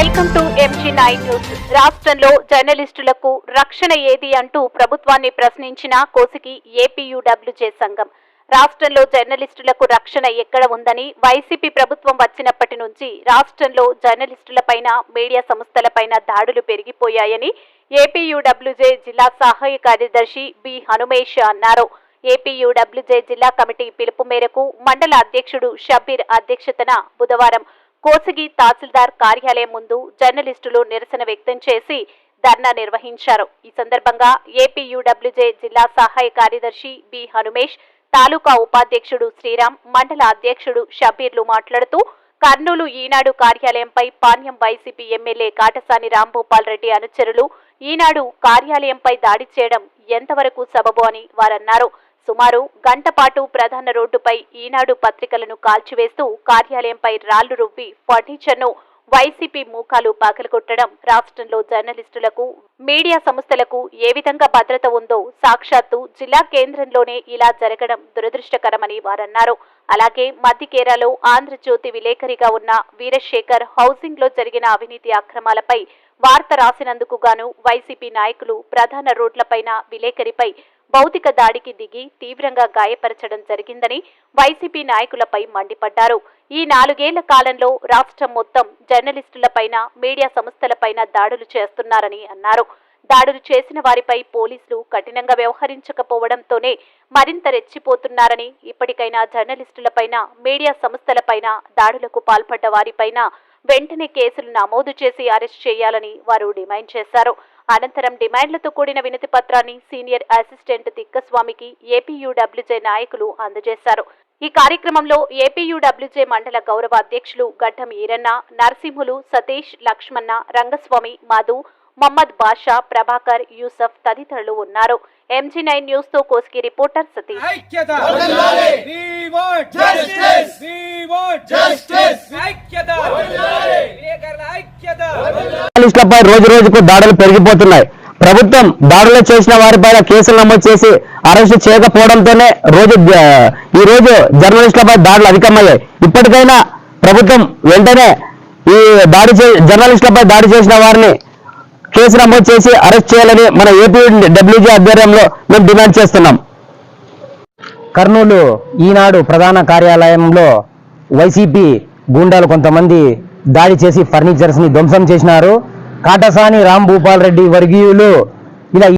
Nine news రాష్ట్రంలో జర్నలిస్టులకు రక్షణ ఏది అంటూ ప్రభుత్వాన్ని ప్రశ్నించిన కోసికి ఏపీయూడబ్ల్యూజే సంఘం. రాష్ట్రంలో జర్నలిస్టులకు రక్షణ ఎక్కడ ఉందని వైసీపీ ప్రభుత్వం వచ్చినప్పటి నుంచి రాష్ట్రంలో జర్నలిస్టులపైన మీడియా సంస్థలపైన దాడులు పెరిగిపోయాయని ఏపీయూడబ్ల్యూజే జిల్లా సహాయ కార్యదర్శి బి హనుమేష్ అన్నారు. ఏపీయూడబ్ల్యూజే జిల్లా కమిటీ పిలుపు మేరకు మండల అధ్యక్షుడు షబీర్ అధ్యక్షతన బుధవారం కోసిగి తహసీల్దార్ కార్యాలయం ముందు జర్నలిస్టులు నిరసన వ్యక్తం చేసి ధర్నా నిర్వహించారు. ఈ సందర్భంగా ఏపీయూడబ్ల్యూజే జిల్లా సహాయ కార్యదర్శి బి హనుమేష్ తాలూకా ఉపాధ్యక్షుడు శ్రీరామ్ మండల అధ్యక్షుడు షబీర్లు మాట్లాడుతూ కర్నూలు ఈనాడు కార్యాలయంపై పాణ్యం వైసీపీ ఎమ్మెల్యే కాటసాని రాంభూపాల్ రెడ్డి అనుచరులు ఈనాడు కార్యాలయంపై దాడి చేయడం ఎంతవరకు సబబు అని వారన్నారు. సుమారు గంట పాటు ప్రధాన రోడ్డుపై ఈనాడు పత్రికలను కాల్చివేస్తూ కార్యాలయంపై రాళ్ళు రువ్వి ఫర్నిచర్ను వైసీపీ మూకాలు పగలగొట్టడం రాష్ట్రంలో జర్నలిస్టులకు మీడియా సంస్థలకు ఏ విధంగా భద్రత ఉందో సాక్షాత్తు జిల్లా కేంద్రంలోనే ఇలా జరగడం దురదృష్టకరమని వారన్నారు. అలాగే మధ్యకేరాలో ఆంధ్రజ్యోతి విలేకరిగా ఉన్న వీరశేఖర్ హౌసింగ్లో జరిగిన అవినీతి అక్రమాలపై వార్త రాసినందుకు గాను వైసీపీ నాయకులు ప్రధాన రోడ్లపైన విలేకరిపై భౌతిక దాడికి దిగి తీవ్రంగా గాయపరచడం జరిగిందని వైసీపీ నాయకులపై మండిపడ్డారు. ఈ నాలుగేళ్ళ కాలంలో రాష్ట్రం మొత్తం జర్నలిస్టులపైన మీడియా సంస్థలపైన దాడులు చేస్తున్నారని అన్నారు. దాడులు చేసిన వారిపై పోలీసులు కఠినంగా వ్యవహరించకపోవడంతోనే మరింత రెచ్చిపోతున్నారని ఇప్పటికైనా జర్నలిస్టులపైన మీడియా సంస్థలపైన దాడులకు పాల్పడ్డ వారిపైన వెంటనే కేసులు నమోదు చేసి అరెస్ట్ చేయాలని వారు డిమాండ్ చేశారు. అనంతరం డిమాండ్లతో కూడిన వినతి పత్రాన్ని సీనియర్ అసిస్టెంట్ తిక్కస్వామికి ఏపీయూడబ్ల్యూజే నాయకులు అందజేశారు. ఈ కార్యక్రమంలో ఏపీయూడబ్ల్యూజే మండల గౌరవ అధ్యక్షులు గడ్డం ఈరన్న నరసింహులు సతీష్ లక్ష్మణ రంగస్వామి మధు మొహమ్మద్ బాషా ప్రభాకర్ యూసఫ్ తదితరులు ఉన్నారు. ఎంజీ నైన్ న్యూస్తో కోస్కి రిపోర్టర్ సతీష్. రోజు రోజుకు దాడులు పెరిగిపోతున్నాయి. ప్రభుత్వం దాడులు చేసిన వారిపైన కేసులు నమోదు చేసి అరెస్టు చేయకపోవడంతోనే రోజు ఈ రోజు జర్నలిస్టులపై దాడులు అధికమయ్యాయి. ఇప్పటికైనా ప్రభుత్వం వెంటనే ఈ దాడి చే జర్నలిస్టులపై దాడి చేసిన వారిని కేసు నమోదు చేసి అరెస్ట్ చేయాలని మన ఏపీ డబ్ల్యూజీ ఆధ్వర్యంలో మేము డిమాండ్ చేస్తున్నాం. కర్నూలు ఈనాడు ప్రధాన కార్యాలయంలో వైసీపీ గూండాలు కొంతమంది దాడి చేసి ఫర్నిచర్స్ని ధ్వంసం చేసినారు. కాటసాని రామ్ భూపాల్ రెడ్డి వర్గీయులు ఇలా